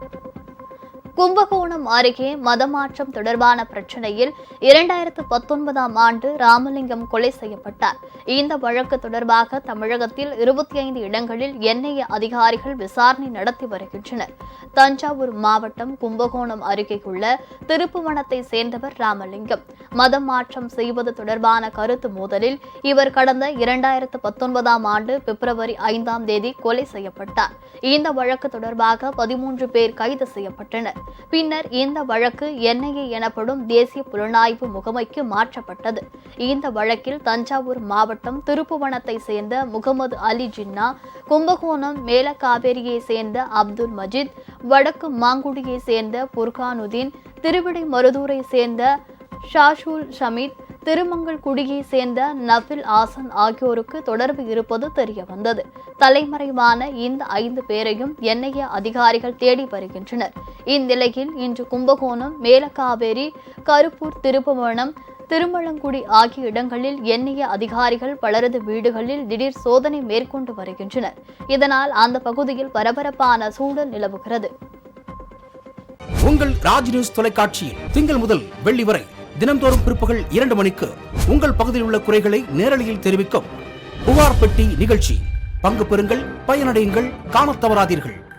you. Kumbakonam அருகே மதமாற்றம் தொடர்பான பிரச்சனையில் இரண்டாயிரத்து பத்தொன்பதாம் ஆண்டு ராமலிங்கம் கொலை செய்யப்பட்டார். இந்த வழக்கு தொடர்பாக தமிழகத்தில் இருபத்தி ஐந்து இடங்களில் என்ஐஏ அதிகாரிகள் விசாரணை நடத்தி வருகின்றனர். தஞ்சாவூர் மாவட்டம் கும்பகோணம் அருகேயுள்ள திருப்புவனத்தை சேர்ந்தவர் ராமலிங்கம். மதம் மாற்றம் செய்வது தொடர்பான கருத்து மோதலில் இவர் கடந்த இரண்டாயிரத்து பத்தொன்பதாம் ஆண்டு பிப்ரவரி ஐந்தாம் தேதி கொலை செய்யப்பட்டார். இந்த வழக்கு தொடர்பாக பதிமூன்று பேர் கைது செய்யப்பட்டனர். பின்னர் இந்த வழக்கு என்ஐஏ எனப்படும் தேசிய புலனாய்வு முகமைக்கு மாற்றப்பட்டது. இந்த வழக்கில் தஞ்சாவூர் மாவட்டம் திருப்புவனத்தை சேர்ந்த முகமது அலி ஜின்னா கும்பகோணம் மேலக்காவேரியை சேர்ந்த அப்துல் மஜித் வடக்கு மாங்குடியை சேர்ந்த புர்கானுதீன் திருவிடை மருதூரை சேர்ந்த ஷாஷுல் ஷமீத் திருமங்கல்குடியை சேர்ந்த நபில் ஆசன் ஆகியோருக்கு தொடர்பு இருப்பது தெரிய வந்தது தலைமறைவான இந்த ஐந்து பேரையும் என்ஐஏ அதிகாரிகள் தேடி வருகின்றனர். இந்நிலையில் இன்று கும்பகோணம் மேலக்காவேரி கருப்பூர் திருப்புவனம் திருமலங்குடி ஆகிய இடங்களில் எண்ணிய அதிகாரிகள் பலரது வீடுகளில் திடீர் சோதனை மேற்கொண்டு வருகின்றனர். இதனால் அந்த பகுதியில் பரபரப்பான சூழல் நிலவுகிறது. உங்கள் ராஜ் நியூஸ் தொலைக்காட்சியில் திங்கள் முதல் வெள்ளி வரை தினம்தோறும் பிற்பகல் இரண்டு மணிக்கு உங்கள் பகுதியில் உள்ள குறைகளை நேரலையில் தெரிவிக்கும் புகார் பெட்டி நிகழ்ச்சி. பங்கு பெறுங்கள் பயனடையுங்கள் காணத் தவறாதீர்கள்.